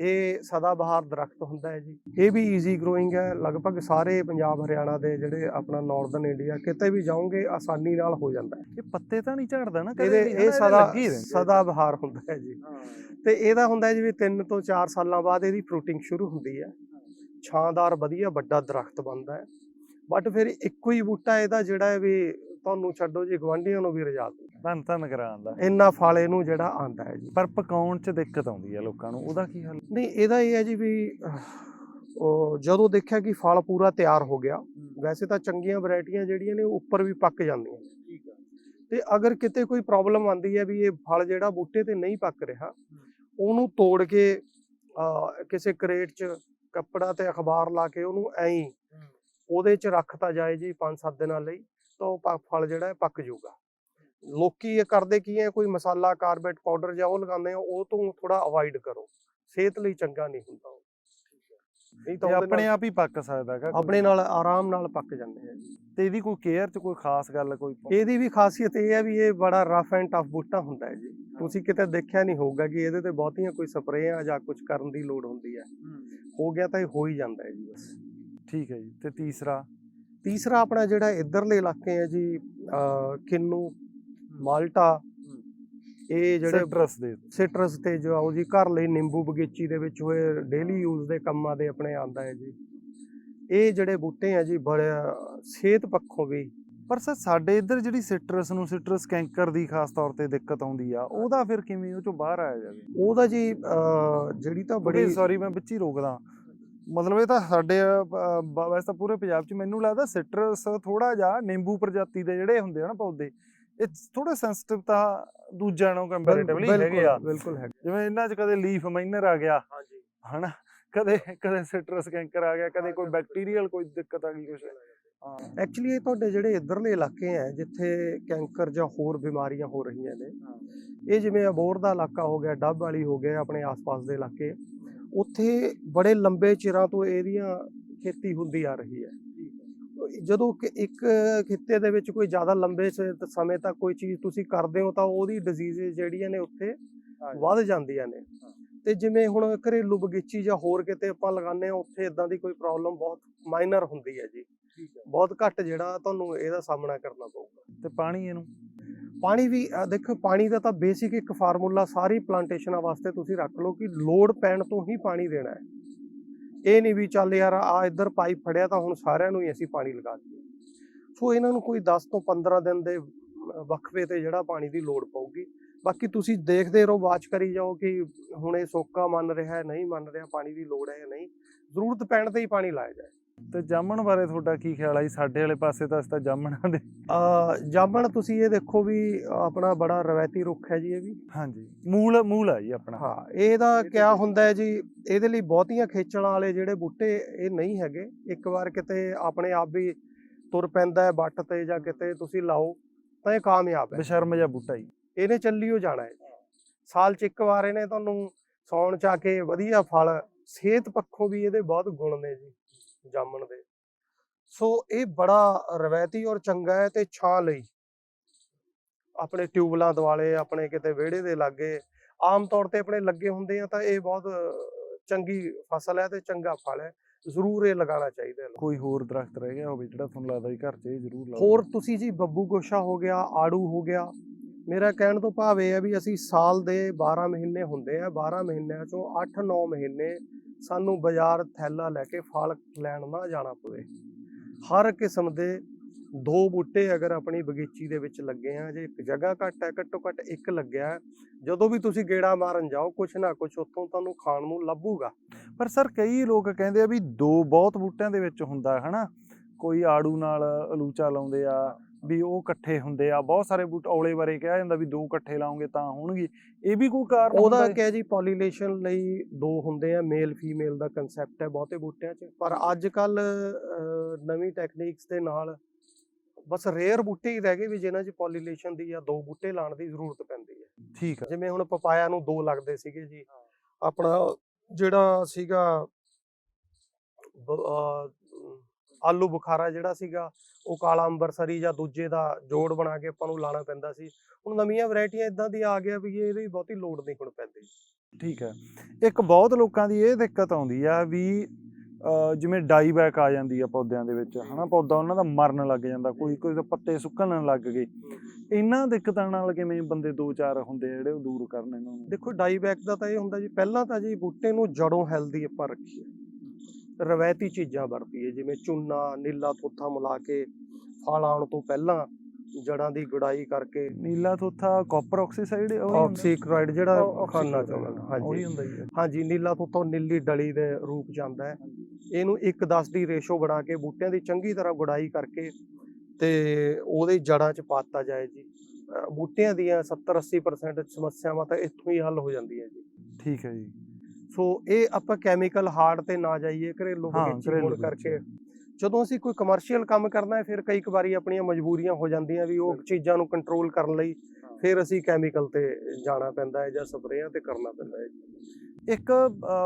A: ਇਹ ਸਦਾ ਬਹਾਰ ਦਰਖਤ ਹੁੰਦਾ ਹੈ ਜੀ। ਇਹ ਵੀ ਈਜ਼ੀ ਗਰੋਇੰਗ ਹੈ। ਲਗਭਗ ਸਾਰੇ ਪੰਜਾਬ ਹਰਿਆਣਾ ਦੇ ਜਿਹੜੇ ਆਪਣਾ ਨਾਰਥਰਨ ਇੰਡੀਆ ਕਿਤੇ ਵੀ ਜਾਓਗੇ ਆਸਾਨੀ ਨਾਲ ਹੋ ਜਾਂਦਾ ਹੈ।
B: ਇਹ ਪੱਤੇ ਤਾਂ ਨਹੀਂ ਝੜਦਾ ਨਾ ਕਦੇ?
A: ਇਹ ਸਦਾ। ਸਦਾ ਬਹਾਰ ਹੁੰਦਾ ਹੈ ਜੀ। ਤੇ ਇਹਦਾ ਹੁੰਦਾ ਹੈ ਜੀ ਵੀ 3 ਤੋਂ 4 ਸਾਲਾਂ ਬਾਅਦ ਇਹਦੀ ਫਰੂਟਿੰਗ ਸ਼ੁਰੂ ਹੁੰਦੀ ਹੈ। ਛਾਂਦਾਰ ਵਧੀਆ ਵੱਡਾ ਦਰਖਤ ਬਣਦਾ ਹੈ। ਬਟ ਫਿਰ ਇੱਕੋ ਹੀ ਬੂਟਾ ਇਹਦਾ ਜਿਹੜਾ ਹੈ ਵੀ ਤੁਹਾਨੂੰ ਛੱਡੋ ਜੀ ਗਵਾਂਢੀਆਂ ਨੂੰ ਵੀ ਰਜਾ ਦੂ
B: ਧੰਨ ਧੰਨ ਕਰਾਉਂਦਾ
A: ਇੰਨਾ ਫਲ ਇਹਨੂੰ ਜਿਹੜਾ ਆਂਦਾ ਹੈ ਜੀ।
B: ਪਰ ਪਕਾਉਣ 'ਚ ਦਿੱਕਤ ਆਉਂਦੀ ਹੈ ਲੋਕਾਂ ਨੂੰ ਉਹਦਾ ਕੀ ਹੱਲ?
A: ਨਹੀਂ ਇਹਦਾ ਇਹ ਹੈ ਜੀ ਵੀ ਉਹ ਜਦੋਂ ਦੇਖਿਆ ਕਿ ਫਲ ਪੂਰਾ ਤਿਆਰ ਹੋ ਗਿਆ ਵੈਸੇ ਤਾਂ ਚੰਗੀਆਂ ਵੈਰਾਈਟੀਆਂ ਜਿਹੜੀਆਂ ਨੇ ਉਹ ਉੱਪਰ ਵੀ ਪੱਕ ਜਾਂਦੀਆਂ ਤੇ ਅਗਰ ਕਿਤੇ ਕੋਈ ਪ੍ਰੋਬਲਮ ਆਂਦੀ ਹੈ ਵੀ ਇਹ ਫਲ ਜਿਹੜਾ ਬੂਟੇ ਤੇ ਨਹੀਂ ਪੱਕ ਰਿਹਾ ਉਹਨੂੰ ਤੋੜ ਕੇ ਕਿਸੇ ਕਰੇਟ 'ਚ ਕੱਪੜਾ ਤੇ ਅਖਬਾਰ ਲਾ ਕੇ ਉਹਨੂੰ ਐਂ ਹੀ। ਉਹਦੇ 'ਚ ਰੱਖਤਾ ਜਾਏ ਜੀ 5-7 ਦਿਨਾਂ ਲਈ। ਤਾਂ ਉਹ ਫਲ ਜਿਹੜਾ ਹੈ ਪੱਕ ਜਾਊਗਾ। ਲੋਕੀ ਇਹ ਕਰਦੇ ਕੀ ਹੈ ਕੋਈ ਮਸਾਲਾ ਕਾਰਬੇਟ ਪਾਊਡਰ ਜਾਂ ਉਹ ਲਗਾਉਂਦੇ ਆ ਉਹ ਤੋਂ ਥੋੜਾ ਅਵੋਇਡ ਕਰੋ। ਸਿਹਤ ਲਈ ਚੰਗਾ ਨਹੀਂ ਹੁੰਦਾ। ਨਹੀਂ ਤਾਂ
B: ਆਪਣੇ ਆਪ ਹੀ ਪੱਕ ਸਕਦਾ ਹੈਗਾ
A: ਆਪਣੇ ਨਾਲ ਆਰਾਮ ਨਾਲ ਪੱਕ ਜਾਂਦੇ ਆ
B: ਤੇ ਇਹਦੀ ਕੋਈ ਕੇਅਰ 'ਚ ਕੋਈ ਖਾਸ ਗੱਲ ਕੋਈ
A: ਇਹਦੀ ਵੀ ਖਾਸੀਅਤ ਇਹ ਹੈ ਵੀ ਇਹ ਬੜਾ ਰਫ ਐਂਡ ਟਫ ਬੂਟਾ ਹੁੰਦਾ ਹੈ ਜੀ। ਤੁਸੀਂ ਕਿਤੇ ਦੇਖਿਆ ਨਹੀਂ ਹੋਊਗਾ ਕਿ ਇਹਦੇ ਤੇ ਬਹੁਤੀਆਂ ਕੋਈ ਸਪਰੇਆਂ ਜਾਂ ਕੁਝ ਕਰਨ ਦੀ ਲੋੜ ਹੁੰਦੀ ਹੈ। ਹੋ ਗਿਆ ਤਾਂ ਇਹ ਹੋ ਹੀ ਜਾਂਦਾ ਹੈ ਜੀ ਬਸ।
B: ਠੀਕ ਹੈ ਜੀ ਤੇ ਤੀਸਰਾ?
A: ਤੀਸਰਾ ਆਪਣਾ ਜਿਹੜਾ ਇਧਰਲੇ ਇਲਾਕੇ ਹੈ ਜੀ ਕਿੰਨੂ ਮਾਲਟਾ ਇਹ ਜਿਹੜੇ
B: ਸਿਟਰਸ ਦੇ।
A: ਸਿਟਰਸ ਤੇ ਜੋ ਆਓ ਜੀ ਘਰ ਲਈ ਨਿੰਬੂ ਬਗੀਚੀ ਦੇ ਵਿੱਚ ਹੋਏ ਡੇਲੀ ਯੂਜ਼ ਦੇ ਕੰਮਾਂ ਦੇ ਆਪਣੇ ਆਂਦਾ ਹੈ ਜੀ। ਇਹ ਜਿਹੜੇ ਬੂਟੇ ਆ ਜੀ ਬੜੇ ਸਿਹਤ ਪੱਖੋਂ ਵੀ।
B: ਪਰ ਸਰ ਸਾਡੇ ਇੱਧਰ ਜਿਹੜੀ ਸਿਟਰਸ ਨੂੰ ਸਿਟਰਸ ਕੈਂਕਰ ਦੀ ਖਾਸ ਤੌਰ ਤੇ ਦਿੱਕਤ ਆਉਂਦੀ ਆ ਉਹਦਾ ਫਿਰ ਕਿਵੇਂ? ਉਹ ਚੋਂ ਬਾਹਰ ਆਇਆ ਜਾਵੇ।
A: ਉਹਦਾ ਜੀ ਜਿਹੜੀ ਤਾਂ
B: ਬੜੀ ਸੌਰੀ ਮੈਂ ਵਿੱਚ ਹੀ ਰੋਕਦਾ। ਮਤਲਬ ਇਹ ਤਾਂ ਸਾਡੇ ਵੈਸੇ ਤਾਂ ਪੂਰੇ ਪੰਜਾਬ 'ਚ ਮੈਨੂੰ ਲੱਗਦਾ ਸਿਟਰਸ ਥੋੜਾ ਜਿਹਾ ਨਿੰਬੂ ਪ੍ਰਜਾਤੀ ਦੇ ਜਿਹੜੇ ਹੁੰਦੇ ਆ ਨਾ ਪੌਦੇ ਇਹ ਥੋੜੇ ਸੈਂਸਿਟਿਵ ਤਾਂ ਦੂਜਿਆਂ ਨਾਲੋਂ ਕੰਪੈਰੀਟਿਵਲੀ ਹੈਗੇ ਆ।
A: ਬਿਲਕੁਲ ਹੈ
B: ਜਿਵੇਂ ਇਹਨਾਂ 'ਚ ਕਦੇ ਲੀਫ ਮਾਈਨਰ ਆ ਗਿਆ
A: ਹਾਂਜੀ।
B: ਹਨਾ? ਕਦੇ ਕਦੇ ਸਿਟਰਸ ਕੈਂਕਰ ਆ ਗਿਆ ਕਦੇ ਕੋਈ ਬੈਕਟੀਰੀਅਲ ਕੋਈ ਦਿੱਕਤ ਆ ਗਈ ਹਾਂ।
A: ਐਕਚੁਅਲੀ ਇਹ ਤੁਹਾਡੇ ਜਿਹੜੇ ਇਧਰਲੇ ਇਲਾਕੇ ਆ ਜਿੱਥੇ ਕੈਂਕਰ ਜਾਂ ਹੋਰ ਬਿਮਾਰੀਆਂ ਹੋ ਰਹੀਆਂ ਨੇ ਇਹ ਜਿਵੇਂ ਅਬੋਰ ਦਾ ਇਲਾਕਾ ਹੋ ਗਿਆ ਡੱਬ ਵਾਲੀ ਹੋ ਗਿਆ ਆਪਣੇ ਆਸ-ਪਾਸ ਦੇ ਇਲਾਕੇ ਉੱਥੇ ਬੜੇ ਲੰਬੇ ਚਿਰਾਂ ਤੋਂ ਇਹਦੀਆਂ ਖੇਤੀ ਹੁੰਦੀ ਆ ਰਹੀ ਹੈ। ਜਦੋਂ ਕਿ ਇੱਕ ਖਿੱਤੇ ਦੇ ਵਿੱਚ ਕੋਈ ਜ਼ਿਆਦਾ ਲੰਬੇ ਸਮੇਂ ਤੱਕ ਕੋਈ ਚੀਜ਼ ਤੁਸੀਂ ਕਰਦੇ ਹੋ ਤਾਂ ਉਹਦੀ ਡਿਜ਼ੀਜ਼ ਜਿਹੜੀਆਂ ਨੇ ਉੱਥੇ ਵੱਧ ਜਾਂਦੀਆਂ ਨੇ। ਤੇ ਜਿਵੇਂ ਹੁਣ ਘਰੇਲੂ ਬਗੀਚੀ ਜਾਂ ਹੋਰ ਕਿਤੇ ਆਪਾਂ ਲਗਾਉਂਦੇ ਆ ਉੱਥੇ ਇਦਾਂ ਦੀ ਕੋਈ ਪ੍ਰੋਬਲਮ ਬਹੁਤ ਮਾਈਨਰ ਹੁੰਦੀ ਹੈ ਜੀ। ਬਹੁਤ ਘੱਟ ਜਿਹੜਾ ਤੁਹਾਨੂੰ ਇਹਦਾ ਸਾਹਮਣਾ ਕਰਨਾ ਪਊਗਾ।
B: ਤੇ ਪਾਣੀ ਇਹਨੂੰ?
A: ਪਾਣੀ ਵੀ ਦੇਖੋ ਪਾਣੀ ਦਾ ਤਾਂ ਬੇਸਿਕ ਇੱਕ ਫਾਰਮੂਲਾ ਸਾਰੀ ਪਲਾਂਟੇਸ਼ਨਾਂ ਵਾਸਤੇ ਤੁਸੀਂ ਰੱਖ ਲਓ ਕਿ ਲੋਡ ਪੈਣ ਤੋਂ ਹੀ ਪਾਣੀ ਦੇਣਾ ਹੈ। ਇਹ ਨਹੀਂ ਵੀ ਚੱਲ ਯਾਰ ਆ ਇੱਧਰ ਪਾਈਪ ਫੜਿਆ ਤਾਂ ਹੁਣ ਸਾਰਿਆਂ ਨੂੰ ਹੀ ਅਸੀਂ ਪਾਣੀ ਲਗਾ ਦਈਏ। ਸੋ ਇਹਨਾਂ ਨੂੰ ਕੋਈ 10 ਤੋਂ 15 ਦਿਨ ਦੇ ਵਕਫੇ ਤੇ ਜਿਹੜਾ ਪਾਣੀ ਦੀ ਲੋੜ ਪਊਗੀ। ਬਾਕੀ ਤੁਸੀਂ ਦੇਖਦੇ ਰਹੋ ਵਾਚ ਕਰੀ ਜਾਓ ਕਿ ਹੁਣ ਇਹ ਸੋਕਾ ਮੰਨ ਰਿਹਾ ਹੈ, ਨਹੀਂ ਮੰਨ ਰਿਹਾ, ਪਾਣੀ ਦੀ ਲੋੜ ਹੈ ਜਾਂ ਨਹੀਂ। ਜ਼ਰੂਰਤ ਪੈਣ ਤੇ ਹੀ ਪਾਣੀ ਲਾਇਆ ਜਾਏ।
B: ਤੇ ਜਾਮਣ ਬਾਰੇ ਤੁਹਾਡਾ ਕੀ ਖਿਆਲ ਆ ਜੀ? ਸਾਡੇ ਵਾਲੇ ਪਾਸੇ ਤਾਂ ਅਸੀਂ ਤਾਂ ਜਾਮਣਾਂ ਦੇ।
A: ਅ, ਜਾਮਣ ਤੁਸੀਂ ਇਹ ਦੇਖੋ ਵੀ ਆਪਣਾ ਬੜਾ ਰਵਾਇਤੀ ਰੁੱਖ ਹੈ ਜੀ ਇਹ ਵੀ।
B: ਹਾਂਜੀ। ਮੂਲ ਮੂਲ ਆ ਜੀ ਆਪਣਾ।
A: ਹਾਂ ਇਹਦਾ ਕਿਆ ਹੁੰਦਾ ਹੈ ਜੀ ਇਹਦੇ ਲਈ ਬਹੁਤੀਆਂ ਖੇਚਲਾਂ ਵਾਲੇ ਜਿਹੜੇ ਬੂਟੇ ਇਹ ਨਹੀਂ ਹੈਗੇ। ਇੱਕ ਵਾਰ ਕਿਤੇ ਆਪਣੇ ਆਪ ਵੀ ਤੁਰ ਪੈਂਦਾ ਹੈ ਬੱਟ ਤੇ ਜਾਂ ਕਿਤੇ ਤੁਸੀਂ ਲਾਓ ਤਾਂ ਇਹ ਕਾਮਯਾਬ ਹੈ।
B: ਬਸ਼ਰਮ ਜਿਹਾ ਬੂਟਾ ਜੀ।
A: ਇਹਨੇ ਚੱਲੀਓ ਜਾਣਾ ਹੈ। ਸਾਲ ਚ ਇੱਕ ਵਾਰ ਇਹਨੇ ਤੁਹਾਨੂੰ ਸੌਣ ਚ ਆ ਕੇ ਵਧੀਆ ਫਲ ਸਿਹਤ ਪੱਖੋਂ ਵੀ ਇਹਦੇ ਬਹੁਤ ਗੁਣ ਨੇ ਜੀ। ਜਾਮਣ ਦੇ। ਸੋ ਇਹ ਬੜਾ ਰਵਾਇਤੀ ਔਰ ਚੰਗਾ ਹੈ ਤੇ ਛਾਂ ਲਈ। ਆਪਣੇ ਟਿਊਬਲਾਂ ਦੁਆਲੇ ਆਪਣੇ ਕਿਤੇ ਵਿਹੜੇ ਦੇ ਲਾਗੇ ਆਮ ਤੌਰ ਤੇ ਆਪਣੇ ਲੱਗੇ ਹੁੰਦੇ ਆ ਤਾਂ ਇਹ ਬਹੁਤ ਚੰਗੀ ਫਸਲ ਹੈ ਤੇ ਚੰਗਾ ਫਲ ਹੈ। ਜ਼ਰੂਰ ਇਹ ਲਗਾਉਣਾ ਚਾਹੀਦਾ ਹੈ।
B: ਕੋਈ ਹੋਰ ਦਰਖਤ ਰਹਿ ਗਿਆ ਹੋਵੇ ਜਿਹੜਾ ਤੁਹਾਨੂੰ ਲੱਗਦਾ ਜੀ ਘਰ 'ਚ ਇਹ ਜ਼ਰੂਰ ਲਾਓ।
A: ਹੋਰ ਤੁਸੀਂ ਜੀ ਬੱਬੂ ਗੋਸ਼ਾ ਹੋ ਗਿਆ ਆੜੂ ਹੋ ਗਿਆ ਮੇਰਾ ਕਹਿਣ ਤੋਂ ਭਾਵ ਇਹ ਹੈ ਵੀ ਅਸੀਂ ਸਾਲ ਦੇ 12 ਮਹੀਨੇ ਹੁੰਦੇ ਆ 12 ਮਹੀਨਿਆਂ ਚੋਂ 8-9 ਮਹੀਨੇ ਸਾਨੂੰ ਬਾਜ਼ਾਰ ਥੈਲਾ ਲੈ ਕੇ ਫਲ ਲੈਣ ਨਾ ਜਾਣਾ ਪਵੇ। ਹਰ ਕਿਸਮ ਦੇ ਦੋ ਬੂਟੇ ਅਗਰ ਆਪਣੀ ਬਗੀਚੀ ਦੇ ਵਿੱਚ ਲੱਗੇ ਆ, ਜੇ ਇੱਕ ਜਗ੍ਹਾ ਘੱਟ ਹੈ, ਘੱਟੋ ਘੱਟ ਇੱਕ ਲੱਗਿਆ ਜਦੋਂ ਵੀ ਤੁਸੀਂ ਗੇੜਾ ਮਾਰਨ ਜਾਓ, ਕੁਛ ਨਾ ਕੁਛ ਉੱਥੋਂ ਤੁਹਾਨੂੰ ਖਾਣ ਨੂੰ ਲੱਭੂਗਾ।
B: ਪਰ ਸਰ ਕਈ ਲੋਕ ਕਹਿੰਦੇ ਆ ਵੀ ਦੋ ਬਹੁਤ ਬੂਟਿਆਂ ਦੇ ਵਿੱਚ ਹੁੰਦਾ ਹਨਾ? ਕੋਈ ਆੜੂ ਨਾਲ ਅਲੂਚਾ ਲਾਉਂਦੇ ਆ ਵੀ ਉਹ ਇਕੱਠੇ ਹੁੰਦੇ ਆ। ਬਹੁਤ ਸਾਰੇ ਬੂਟ ਔਲੇ ਬਾਰੇ ਕਿਹਾ ਜਾਂਦਾ ਵੀ ਦੋ ਇਕੱਠੇ ਲਾਉਂਗੇ ਤਾਂ ਹੋਣਗੇ। ਇਹ ਵੀ ਕੋਈ ਕਾਰਨ
A: ਉਹਦਾ
B: ਹੁੰਦਾ ਹੈ?
A: ਕਿਹਾ ਜੀ ਪੋਲੀਨੇਸ਼ਨ ਲਈ ਦੋ ਹੁੰਦੇ ਆ ਮੇਲ ਫੀਮੇਲ ਦਾ ਕਨਸੈਪਟ ਹੈ ਬਹੁਤੇ ਬੂਟਿਆਂ 'ਚ। ਪਰ ਅੱਜ ਕੱਲ ਨਵੀਂ ਟੈਕਨੀਕਸ ਦੇ ਨਾਲ ਬਸ ਰੇਅਰ ਬੂਟੇ ਹੀ ਰਹਿ ਗਏ ਵੀ ਜਿਨ੍ਹਾਂ 'ਚ ਪੋਲੀਨੇਸ਼ਨ ਦੀ ਜਾਂ ਦੋ ਬੂਟੇ ਲਾਉਣ ਦੀ ਜ਼ਰੂਰਤ ਪੈਂਦੀ ਹੈ।
B: ਠੀਕ ਆ।
A: ਜਿਵੇਂ ਹੁਣ ਪਪਾਇਆ ਨੂੰ ਦੋ ਲੱਗਦੇ ਸੀਗੇ ਜੀ। ਆਪਣਾ ਜਿਹੜਾ ਸੀਗਾ ਆਲੂ ਬੁਖਾਰਾ ਜਿਹੜਾ ਸੀਗਾ ਉਹ ਕਾਲਾ ਅੰਬਰਸਰੀ ਜਾਂ ਦੂਜੇ ਦਾ ਜੋੜ ਬਣਾ ਕੇ ਆਪਾਂ ਨੂੰ ਲਾਣਾ ਪੈਂਦਾ ਸੀ। ਹੁਣ ਨਵੀਆਂ ਵੈਰਾਈਟੀਆਂ ਇਦਾਂ ਦੀਆਂ ਆ ਗਿਆ ਵੀ ਇਹਦੀ ਬਹੁਤੀ ਲੋੜ ਨਹੀਂ ਹੁਣ ਪੈਂਦੀ।
B: ਠੀਕ ਹੈ। ਇੱਕ ਬਹੁਤ ਲੋਕਾਂ ਦੀ ਇਹ ਦਿੱਕਤ ਆਉਂਦੀ ਆ ਵੀ ਜਿਵੇਂ ਡਾਈ ਬੈਕ ਆ ਜਾਂਦੀ ਆ ਪੌਦਿਆਂ ਦੇ ਵਿੱਚ ਹਨਾ ਪੌਦਾ ਉਹਨਾਂ ਦਾ ਮਰਨ ਲੱਗ ਜਾਂਦਾ ਕੋਈ ਕੋਈ ਦੇ ਪੱਤੇ ਸੁੱਕਣ ਲੱਗ ਗਏ। ਇਹਨਾਂ ਦਿੱਕਤਾਂ ਨਾਲ ਕਿਵੇਂ ਬੰਦੇ ਦੋ ਚਾਰ ਹੁੰਦੇ ਜਿਹੜੇ ਉਹ ਦੂਰ ਕਰਨ ਇਹਨਾਂ ਨੂੰ?
A: ਦੇਖੋ ਡਾਈਬੈਕ ਦਾ ਤਾਂ ਇਹ ਹੁੰਦਾ ਜੀ ਪਹਿਲਾਂ ਤਾਂ ਜੀ ਬੂਟੇ ਨੂੰ ਜੜੋਂ ਹੈਲਦੀ ਆਪਾਂ ਰੱਖੀਏ। ਰਵਾਇਤੀ ਚੀਜ਼ਾਂ ਵਰਤੀਏ ਜਿਵੇਂ ਚੂਨਾ ਨੀਲਾ ਥੋਥਾ ਮਿਲਾ ਕੇ ਫਲ ਆਉਣ ਤੋਂ ਪਹਿਲਾਂ ਜੜਾਂ ਦੀ ਗੁਡਾਈ ਕਰਕੇ
B: ਨੀਲਾ ਥੋਥਾ ਕਾਪਰ ਆਕਸੀਸਾਈਡ ਉਹ
A: ਆਕਸੀਕਲੋਰਾਈਡ ਜਿਹੜਾ ਖਾਣਾ ਚਾਹੁੰਦਾ। ਹਾਂਜੀ।
B: ਹੁੰਦਾ ਹੀ ਹੈ
A: ਹਾਂਜੀ ਨੀਲਾ ਥੋਥਾ ਨੀਲੀ ਡਲੀ ਦੇ ਰੂਪ ਚ ਆਉਂਦਾ ਹੈ। ਇਹਨੂੰ 1:10 ਦੀ ਰੇਸ਼ੋ ਬਣਾ ਕੇ ਬੂਟਿਆਂ ਦੀ ਚੰਗੀ ਤਰ੍ਹਾਂ ਗੁਡਾਈ ਕਰਕੇ ਤੇ ਉਹਦੇ ਜੜਾਂ ਚ ਪਾਤਾ ਜਾਏ ਜੀ। ਬੂਟਿਆਂ ਦੀਆਂ 70-80% ਸਮੱਸਿਆਵਾਂ ਤਾਂ ਇੱਥੋਂ ਹੀ ਹੱਲ ਹੋ ਜਾਂਦੀਆਂ ਜੀ।
B: ਠੀਕ ਹੈ ਜੀ।
A: ਸੋ ਇਹ ਆਪਾਂ ਕੈਮੀਕਲ ਹਾਰਡ ਤੇ ਨਾ ਜਾਈਏ ਘਰੇਲੂ ਬਗੀਚੀ ਹੋਣ ਕਰਕੇ। ਜਦੋਂ ਅਸੀਂ ਕੋਈ ਕਮਰਸ਼ੀਅਲ ਕੰਮ ਕਰਨਾ ਹੈ ਫਿਰ ਕਈ ਕੁ ਵਾਰੀ ਆਪਣੀਆਂ ਮਜਬੂਰੀਆਂ ਹੋ ਜਾਂਦੀਆਂ ਵੀ ਉਹ ਚੀਜ਼ਾਂ ਨੂੰ ਕੰਟਰੋਲ ਕਰਨ ਲਈ ਫਿਰ ਅਸੀਂ ਕੈਮੀਕਲ ਤੇ ਜਾਣਾ ਪੈਂਦਾ ਹੈ ਜਾਂ ਸਪਰੇਆਂ ਤੇ ਕਰਨਾ ਪੈਂਦਾ ਹੈ।
B: ਇੱਕ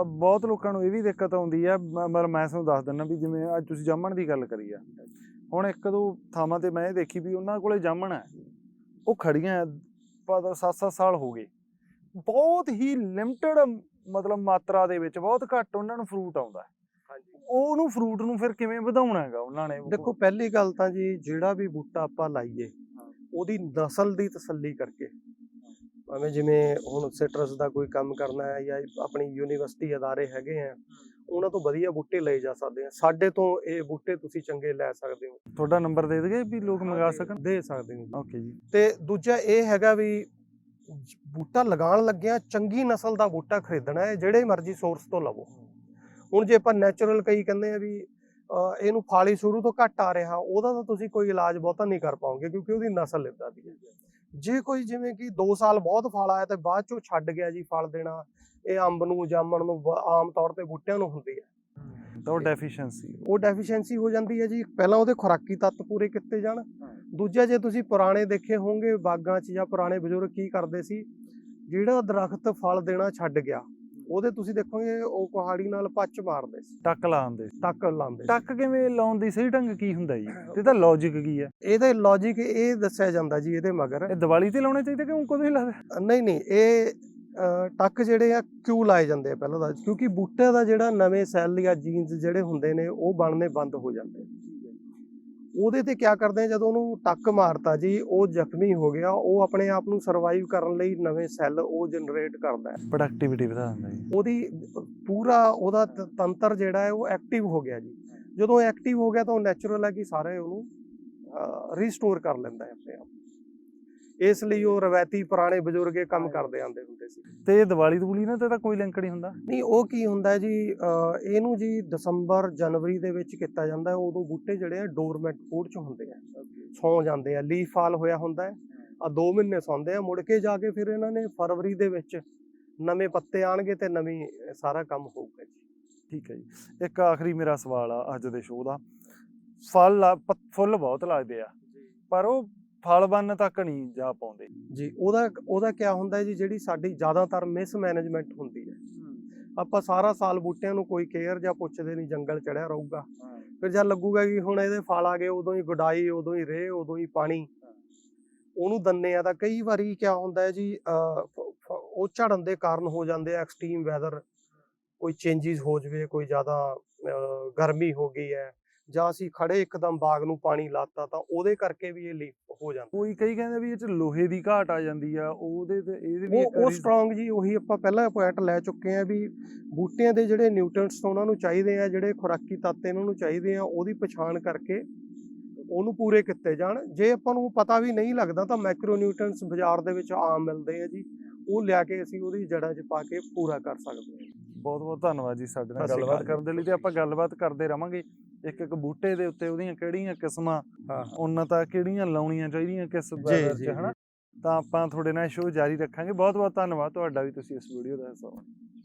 B: ਬਹੁਤ ਲੋਕਾਂ ਨੂੰ ਇਹ ਵੀ ਦਿੱਕਤ ਆਉਂਦੀ ਆ ਮ- ਮਤਲਬ ਮੈਂ ਤੁਹਾਨੂੰ ਦੱਸ ਦਿੰਦਾ ਵੀ ਜਿਵੇਂ ਅੱਜ ਤੁਸੀਂ ਜਾਮਣ ਦੀ ਗੱਲ ਕਰੀ ਆ। ਹੁਣ ਇੱਕ ਦੋ ਥਾਵਾਂ ਤੇ ਮੈਂ ਇਹ ਦੇਖੀ ਵੀ ਉਹਨਾਂ ਕੋਲੇ ਜਾਮਣ ਹੈ। ਉਹ ਖੜੀਆਂ ਪਤਾ 7-7 ਸਾਲ ਹੋ ਗਏ। ਬਹੁਤ ਹੀ ਲਿਮਟਿਡ ਮਤਲਬ ਮਾਤਰਾ ਦੇ ਵਿੱਚ ਬਹੁਤ ਘੱਟ ਉਹਨਾਂ ਨੂੰ ਫਰੂਟ ਆਉਂਦਾ ਉਹਨੂੰ ਫਰੂਟ ਨੂੰ ਫਿਰ ਕਿਵੇਂ ਵਧਾਉਣਾ ਹੈਗਾ ਉਹਨਾਂ ਨੇ?
A: ਦੇਖੋ ਪਹਿਲੀ ਗੱਲ ਤਾਂ ਜੀ ਜਿਹੜਾ ਵੀ ਬੂਟਾ ਆਪਾਂ ਲਾਈਏ ਉਹਦੀ ਨਸਲ ਦੀ ਤਸੱਲੀ ਕਰਕੇ। ਭਾਵੇਂ ਜਿਵੇਂ ਹੁਣ ਸਿਟਰਸ ਦਾ ਕੋਈ ਕੰਮ ਕਰਨਾ ਹੈ ਜਾਂ ਆਪਣੀ ਯੂਨੀਵਰਸਿਟੀ ਅਦਾਰੇ ਹੈਗੇ ਆ ਉਹਨਾਂ ਤੋਂ ਵਧੀਆ ਬੂਟੇ ਲਏ ਜਾ ਸਕਦੇ ਆ। ਸਾਡੇ ਤੋਂ ਇਹ ਬੂਟੇ ਤੁਸੀਂ ਚੰਗੇ ਲੈ ਸਕਦੇ ਹੋ।
B: ਤੁਹਾਡਾ ਨੰਬਰ ਦੇ ਦਗੇ ਵੀ ਲੋਕ ਮੰਗਾ ਸਕਣ?
A: ਦੇ ਸਕਦੇ ਹੋ
B: ਓਕੇ ਜੀ।
A: ਤੇ ਦੂਜਾ ਇਹ ਹੈਗਾ ਵੀ ਬੂਟਾ ਲਗਾਉਣ ਲੱਗਿਆ ਚੰਗੀ ਨਸਲ ਦਾ ਬੂਟਾ ਖਰੀਦਣਾ ਹੈ ਜਿਹੜੇ ਮਰਜ਼ੀ ਸੋਰਸ ਤੋਂ ਲਵੋ। ਹੁਣ ਜੇ ਆਪਾਂ ਨੈਚੁਰਲ ਕਈ ਕਹਿੰਦੇ ਆ ਵੀ ਇਹਨੂੰ ਫਾਲੀ ਸ਼ੁਰੂ ਤੋਂ ਘੱਟ ਆ ਰਿਹਾ ਉਹਦਾ ਤਾਂ ਤੁਸੀਂ ਕੋਈ ਇਲਾਜ ਬਹੁਤਾ ਨਹੀਂ ਕਰ ਪਾਓਗੇ ਕਿਉਂਕਿ ਉਹਦੀ ਨਸਲ ਇਦਾਂ ਦੀ ਹੈ ਜੇ। ਕੋਈ ਜਿਵੇਂ ਕਿ 2 ਸਾਲ ਬਹੁਤ ਫਲ ਆਇਆ ਤੇ ਬਾਅਦ ਚੋਂ ਛੱਡ ਗਿਆ ਜੀ ਫਲ ਦੇਣਾ ਇਹ ਅੰਬ ਨੂੰ ਜਾਮਣ ਨੂੰ ਆਮ ਤੌਰ ਤੇ ਬੂਟਿਆਂ ਨੂੰ ਹੁੰਦੀ ਹੈ।
B: ਤਾਂ ਉਹ ਡੈਫੀਸ਼ੀਐਂਸੀ
A: ਉਹ ਡੈਫੀਸ਼ੀਐਂਸੀ ਹੋ ਜਾਂਦੀ ਹੈ ਜੀ ਪਹਿਲਾਂ ਉਹਦੇ ਖੁਰਾਕੀ ਤੱਤ ਪੂਰੇ ਕੀਤੇ ਜਾਣ। ਦੂਜਾ ਜੇ ਤੁਸੀਂ ਪੁਰਾਣੇ ਦੇਖੇ ਹੋਵੋਗੇ ਬਾਗਾਂ 'ਚ ਜਾਂ ਪੁਰਾਣੇ ਬਜ਼ੁਰਗ ਕੀ ਕਰਦੇ ਸੀ ਜਿਹੜਾ ਦਰਖਤ ਫਲ ਦੇਣਾ ਛੱਡ ਗਿਆ ਉਹਦੇ ਤੁਸੀਂ ਦੇਖੋਗੇ ਉਹ ਕੁਹਾੜੀ ਨਾਲ ਪੱਚ ਮਾਰਦੇ ਸੀ।
B: ਟੱਕ ਲਾਉਂਦੇ
A: ਟੱਕ ਲਾਉਂਦੇ।
B: ਟੱਕ ਕਿਵੇਂ ਲਾਉਣ ਦੀ ਸਹੀ ਢੰਗ ਕੀ ਹੁੰਦਾ ਜੀ? ਤੇ ਇਹਦਾ ਲੌਜੀਕ ਕੀ ਹੈ?
A: ਇਹਦੇ ਲੌਜੀਕ ਇਹ ਦੱਸਿਆ ਜਾਂਦਾ ਜੀ ਇਹਦੇ ਮਗਰ।
B: ਇਹ ਦੀਵਾਲੀ ਤੇ ਲਾਉਣੇ ਚਾਹੀਦੇ ਕਿ ਉਹ ਕਦੋਂ ਹੀ ਲਾਦੇ
A: ਨਹੀਂ ਨਹੀਂ ਇਹ ਟੱਕ ਜਿਹੜੇ ਆ ਕਿਉਂ ਲਾਏ ਜਾਂਦੇ ਆ ਪਹਿਲਾਂ ਤਾਂ? ਕਿਉਂਕਿ ਬੂਟੇ ਦਾ ਜਿਹੜਾ ਨਵੇਂ ਸੈੱਲ ਜਾਂ ਜੀਨਸ ਜਿਹੜੇ ਹੁੰਦੇ ਨੇ ਉਹ ਬਣਨੇ ਬੰਦ ਹੋ ਜਾਂਦੇ ਆ। ਉਹਦੇ ਤੇ ਕੀ ਕਰਦੇ ਆ ਜਦੋਂ ਉਹਨੂੰ ਟੱਕ ਮਾਰਤਾ ਜੀ ਉਹ ਜ਼ਖਮੀ ਹੋ ਗਿਆ ਉਹ ਆਪਣੇ ਆਪ ਨੂੰ ਸਰਵਾਈਵ ਕਰਨ ਲਈ ਨਵੇਂ ਸੈੱਲ ਉਹ ਜਨਰੇਟ ਕਰਦਾ ਹੈ।
B: ਪ੍ਰੋਡਕਟਿਵਿਟੀ ਵਧਾ ਦਿੰਦਾ ਜੀ।
A: ਉਹਦੀ ਪੂਰਾ ਉਹਦਾ ਤੰਤਰ ਜਿਹੜਾ ਹੈ ਉਹ ਐਕਟਿਵ ਹੋ ਗਿਆ ਜੀ। ਜਦੋਂ ਐਕਟਿਵ ਹੋ ਗਿਆ ਤਾਂ ਉਹ ਨੈਚੁਰਲ ਹੈ ਕਿ ਸਾਰੇ ਉਹਨੂੰ ਰੀਸਟੋਰ ਕਰ ਲੈਂਦਾ ਹੈ ਆਪਣੇ ਆਪ ਇਸ ਲਈ ਉਹ ਰਵਾਇਤੀ ਪੁਰਾਣੇ ਬਜ਼ੁਰਗ ਇਹ ਕੰਮ ਕਰਦੇ ਆਂਦੇ ਹੁੰਦੇ ਸੀ।
B: ਤੇ ਦੀਵਾਲੀ ਦੂਲੀ ਨਾਲ ਤੇ ਤਾਂ ਕੋਈ ਲਿੰਕ ਨਹੀਂ ਹੁੰਦਾ?
A: ਨਹੀਂ ਉਹ ਕੀ ਹੁੰਦਾ ਜੀ ਇਹਨੂੰ ਜੀ ਦਸੰਬਰ ਜਨਵਰੀ ਦੇ ਵਿੱਚ ਕੀਤਾ ਜਾਂਦਾ ਹੈ ਉਦੋਂ ਬੂਟੇ ਜਿਹੜੇ ਆ ਡੋਰਮੈਂਟ 'ਚ ਹੁੰਦੇ ਆ। ਸੌਂ ਜਾਂਦੇ ਆ ਲੀਫ ਫਾਲ ਹੋਇਆ ਹੁੰਦਾ ਹੈ ਆ 2 ਮਹੀਨੇ ਸੌਂਦੇ ਆ ਮੁੜ ਕੇ ਜਾ ਕੇ ਫਿਰ ਇਹਨਾਂ ਨੇ ਫਰਵਰੀ ਦੇ ਵਿੱਚ ਨਵੇਂ ਪੱਤੇ ਆਣਗੇ ਤੇ ਨਵੀਂ ਸਾਰਾ ਕੰਮ ਹੋਊਗਾ ਜੀ।
B: ਠੀਕ ਹੈ ਜੀ। ਇੱਕ ਆਖਰੀ ਮੇਰਾ ਸਵਾਲ ਆ ਅੱਜ ਦੇ ਸ਼ੋਅ ਦਾ। ਫਲ ਫੁੱਲ ਬਹੁਤ ਲੱਗਦੇ ਆ ਪਰ ਉਹ ਫਲ ਬੰਨ ਤੱਕ ਨਹੀਂ ਜਾ ਪਾਉਂਦੇ।
A: ਜੀ ਉਹਦਾ ਉਹਦਾ ਕੀ ਹੁੰਦਾ ਜੀ ਜਿਹੜੀ ਸਾਡੀ ਜ਼ਿਆਦਾਤਰ ਮਿਸਮੈਨੇਜਮੈਂਟ ਹੁੰਦੀ ਹੈ। ਆਪਾਂ ਸਾਰਾ ਸਾਲ ਬੂਟਿਆਂ ਨੂੰ ਕੋਈ ਕੇਅਰ ਜਾਂ ਪੁੱਛਦੇ ਨਹੀਂ ਜੰਗਲ ਚੜਿਆ ਰਹੂਗਾ। ਫਿਰ ਜਦ ਲੱਗੂਗਾ ਕਿ ਹੁਣ ਇਹਦੇ ਫਲ ਆ ਗਏ ਉਦੋਂ ਹੀ ਗੁਡਾਈ ਉਦੋਂ ਹੀ ਰੇਹ ਉਦੋਂ ਹੀ ਪਾਣੀ। ਉਹਨੂੰ ਦੰਨੇ ਆ ਤਾਂ ਕਈ ਵਾਰੀ ਕੀ ਹੁੰਦਾ ਹੈ ਜੀ ਉਹ ਝੜਨ ਦੇ ਕਾਰਨ ਹੋ ਜਾਂਦੇ ਆ ਐਕਸਟ੍ਰੀਮ ਵੈਦਰ ਕੋਈ ਚੇਂਜਸ ਹੋ ਜਵੇ ਕੋਈ ਜ਼ਿਆਦਾ ਗਰਮੀ ਹੋ ਗਈ ਹੈ। ਜਾਂ ਅਸੀਂ ਖੜੇ ਇੱਕਦਮ ਬਾਗ ਨੂੰ ਪਾਣੀ ਲਾਤਾ ਤਾਂ ਉਹਦੇ ਕਰਕੇ ਵੀ ਇਹ ਲੀਕ ਹੋ ਜਾਂਦਾ।
B: ਕੋਈ ਕਈ ਕਹਿੰਦੇ ਵੀ ਇਹ ਚ ਲੋਹੇ ਦੀ ਘਾਟ ਆ ਜਾਂਦੀ ਆ ਉਹਦੇ ਤੇ ਇਹਦੇ ਵੀ
A: ਉਹ ਸਟਰੋਂਗ ਜੀ ਉਹੀ ਆਪਾਂ ਪਹਿਲਾਂ ਪੁਆਇੰਟ ਲੈ ਚੁੱਕੇ ਆ ਵੀ ਬੂਟਿਆਂ ਦੇ ਜਿਹੜੇ ਨਿਊਟ੍ਰੀਐਂਟਸ ਉਹਨਾਂ ਨੂੰ ਚਾਹੀਦੇ ਆ ਜਿਹੜੇ ਖੁਰਾਕੀ ਤੱਤ ਇਹਨਾਂ ਨੂੰ ਚਾਹੀਦੇ ਆ ਉਹਦੀ ਪਛਾਣ ਕਰਕੇ ਉਹਨੂੰ ਪੂਰੇ ਕੀਤੇ ਜਾਣ। ਜੇ ਆਪਾਂ ਨੂੰ ਪਤਾ ਵੀ ਨਹੀਂ ਲੱਗਦਾ ਤਾਂ ਮੈਕਰੋ ਨਿਊਟ੍ਰੀਐਂਟਸ ਬਾਜ਼ਾਰ ਦੇ ਵਿੱਚ ਆਮ ਮਿਲਦੇ ਆ ਜੀ। ਉਹ ਲਿਆ ਕੇ ਅਸੀਂ ਉਹਦੀ ਜੜ੍ਹਾਂ 'ਚ ਪਾ ਕੇ ਪੂਰਾ ਕਰ ਸਕਦੇ ਹਾਂ
B: ਬਹੁਤ ਬਹੁਤ ਧੰਨਵਾਦ ਜੀ ਸਾਡੇ ਨਾਲ ਗੱਲਬਾਤ ਕਰਨ ਦੇ ਲਈ ਤੇ ਆਪਾਂ ਗੱਲਬਾਤ ਕਰਦੇ ਰਵਾਂਗੇ। ਇੱਕ ਇੱਕ ਬੂਟੇ ਦੇ ਉੱਤੇ ਉਹਦੀਆਂ ਕਿਹੜੀਆਂ ਕਿਸਮਾਂ
A: ਹਾਂ।
B: ਉਹਨਾਂ ਤਾਂ ਕਿਹੜੀਆਂ ਲਾਉਣੀਆਂ ਚਾਹੀਦੀਆਂ ਕਿਸ weather 'ਚ ਹਨਾ? ਤਾਂ ਆਪਾਂ ਤੁਹਾਡੇ ਨਾਲ ਸ਼ੋਅ ਜਾਰੀ ਰੱਖਾਂਗੇ। ਬਹੁਤ ਬਹੁਤ ਧੰਨਵਾਦ ਤੁਹਾਡਾ ਵੀ ਤੁਸੀਂ ਇਸ ਵੀਡੀਓ ਦਾ ਹਿੱਸਾ ਬਣੇ